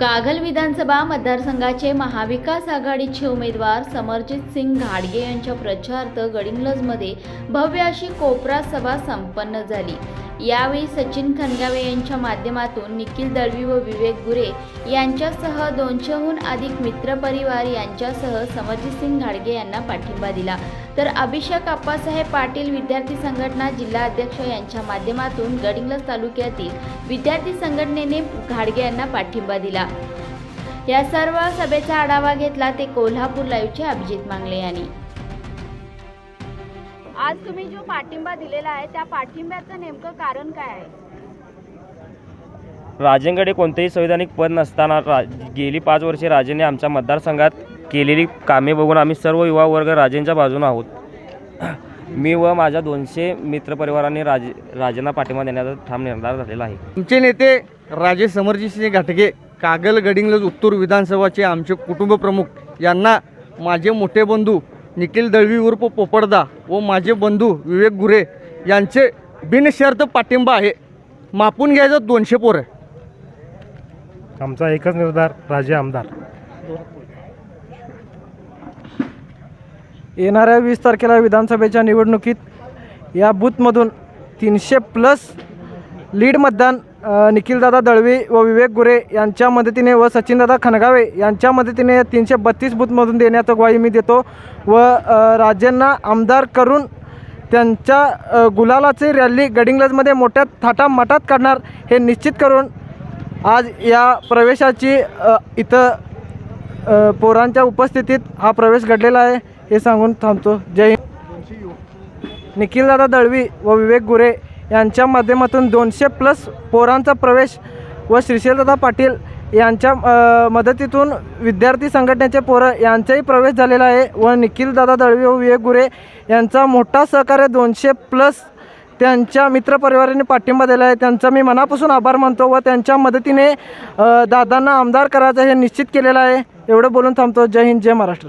कागल विधानसभा मतदारसंघाचे महाविकास आघाडीचे उमेदवार समरजित सिंग घाडगे यांच्या प्रचारार्थ गडिंग्लजमध्ये भव्य अशी कोपरा सभा संपन्न झाली. यावेळी सचिन खनगावे यांच्या माध्यमातून निखिल दळवी व विवेक गुरे यांच्यासह दोनशेहून अधिक मित्रपरिवार यांच्यासह समरजितसिंग घाडगे यांना पाठिंबा दिला. तर अभिषेक आप्पासाहेब पाटील विद्यार्थी संघटना जिल्हा अध्यक्ष यांच्या माध्यमातून गडिंग्लज तालुक्यातील विद्यार्थी संघटनेने घाडगे यांना पाठिंबा दिला. या सर्व सभेचा आढावा घेतला ते कोल्हापूर लाईव्हचे अभिजित मांगले यांनी. आज तुम्ही जो पाठिंबा दिलेला आहे त्या पाठिंब्याचं नेमकं कारण काय आहे? राजेंकडे कोणतेही संविधानिक पद नसताना रा गेली पाच वर्षे राजेने आमच्या मतदारसंघात केलेली कामे बघून आम्ही सर्व युवा वर्ग राजेंच्या बाजूने आहोत. मी व माझ्या दोनशे मित्रपरिवारांनी राजे राजेंना पाठिंबा देण्याचा ठाम निर्धार झालेला आहे. आमचे नेते राजे समरजीसिंह घाटगे कागल गडिंग्लज उत्तूर विधानसभाचे आमचे कुटुंब प्रमुख यांना माझे मोठे बंधू निखिल दळवी उर्फ पोपडदा व माझे बंधू विवेक गुरे यांचे बिनशर्त पाठिंबा आहे. मापून घ्यायचं दोनशे पोरं. आमचा एकच निर्धार राजे आमदार. येणाऱ्या वीस तारखेला विधानसभेच्या निवडणुकीत या बूथमधून तीनशे प्लस लीड मतदान निखिलदादा दळवी व विवेक गुरे यांच्या मदतीने व सचिनदादा खनगावे यांच्या मदतीने तीनशे बत्तीस बूथमधून देण्याचं ग्वाही मी देतो व राज्यांना राजेंना आमदार करून त्यांच्या गुलालाची रॅली गडिंग्लजमध्ये मोठ्या थाटामाटात काढणार हे निश्चित करून आज या प्रवेशाची इथं पोरांच्या उपस्थितीत हा प्रवेश घडलेला आहे हे सांगून थांबतो. जय हिंद. निखिलदादा दळवी व विवेक गुरे यांच्या माध्यमातून दोनशे प्लस पोरांचा प्रवेश व श्रीशैलदादा पाटील यांच्या मदतीतून विद्यार्थी संघटनेचे पोरं यांचाही प्रवेश झालेला आहे व निखिलदादा दळवी व विवेक गुरे यांचा मोठा सहकार्य दोनशे प्लस त्यांच्या मित्रपरिवाराने पाठिंबा दिला आहे. त्यांचा मी मनापासून आभार मानतो व त्यांच्या मदतीने दादांना आमदार करायचं हे निश्चित केलेलं आहे. एवढं बोलून थांबतो. जय हिंद जय महाराष्ट्र.